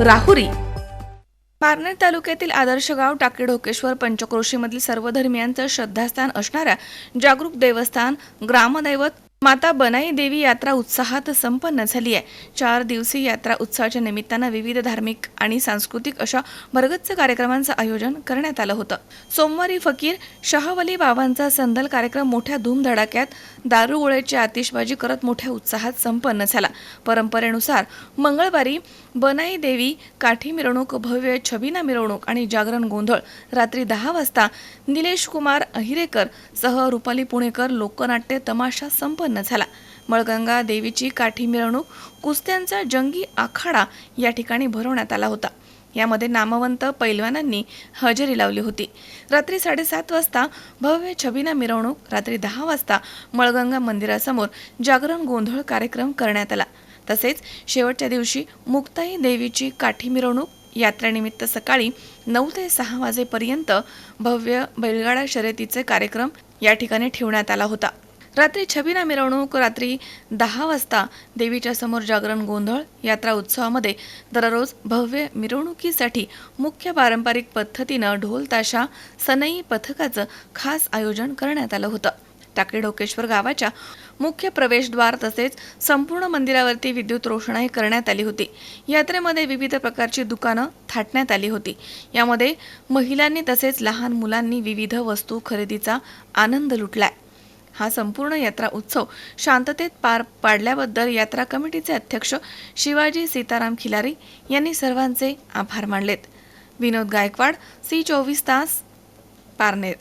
राहुरी. पारनेर तालुक्यातील आदर्श गाव टाके ढोकेश्वर पंचक्रोशीमधील सर्व धर्मियांचं श्रद्धास्थान असणाऱ्या जागरूक देवस्थान ग्रामदैवत माता बनाई देवी यात्रा उत्साहात संपन्न झाली आहे. चार दिवसीय यात्रा उत्सवाच्या निमित्तानं विविध धार्मिक आणि सांस्कृतिक अशा भरगच्च कार्यक्रमांचं आयोजन करण्यात आलं होतं. सोमवारी फकीर शहावली बाबांचा संदल कार्यक्रम मोठ्या धूमधडाक्यात दारुगोळ्याची आतिषबाजी करत मोठ्या उत्साहात संपन्न झाला. परंपरेनुसार मंगळवारी बनाई देवी काठी मिरवणूक भव्य छबिना मिरवणूक आणि जागरण गोंधळ. रात्री दहा वाजता निलेश कुमार अहिरेकर सह रुपाली पुणेकर लोकनाट्य तमाशा संपन्न संपन्न झाला. मळगंगा देवीची काठी मिरवणूक कुस्त्यांचा जंगी आखाडा या ठिकाणी भरवण्यात आला होता. यामध्ये नामवंत पैलवानांनी हजेरी लावली होती. रात्री साडेसात वाजता भव्य छबिना मिरवणूक रात्री दहा वाजता मळगंगा मंदिरासमोर जागरण गोंधळ कार्यक्रम करण्यात आला. तसेच शेवटच्या दिवशी मुक्ताई देवीची काठी मिरवणूक यात्रेनिमित्त सकाळी नऊ ते सहा वाजेपर्यंत भव्य बैलगाडा शर्यतीचे कार्यक्रम या ठिकाणी ठेवण्यात आला होता. रात्री छबिना मिरवणूक रात्री दहा वाजता देवीच्या समोर जागरण गोंधळ यात्रा उत्सवामध्ये दररोज भव्य मिरवणुकीसाठी मुख्य पारंपरिक पद्धतीनं ढोल ताशा सनई पथकाचं खास आयोजन करण्यात आलं होतं. टाकळी ढोकेश्वर गावाच्या मुख्य प्रवेशद्वार तसेच संपूर्ण मंदिरावरती विद्युत रोषणाई करण्यात आली होती. यात्रेमध्ये विविध प्रकारची दुकानं थाटण्यात आली होती. यामध्ये महिलांनी तसेच लहान मुलांनी विविध वस्तू खरेदीचा आनंद लुटलाय. हा संपूर्ण यात्रा उत्सव शांततेत पार पाडल्याबद्दल यात्रा कमिटीचे अध्यक्ष शिवाजी सीताराम खिलारी यांनी सर्वांचे आभार मानलेत. विनोद गायकवाड सी चोवीस तास पारनेर.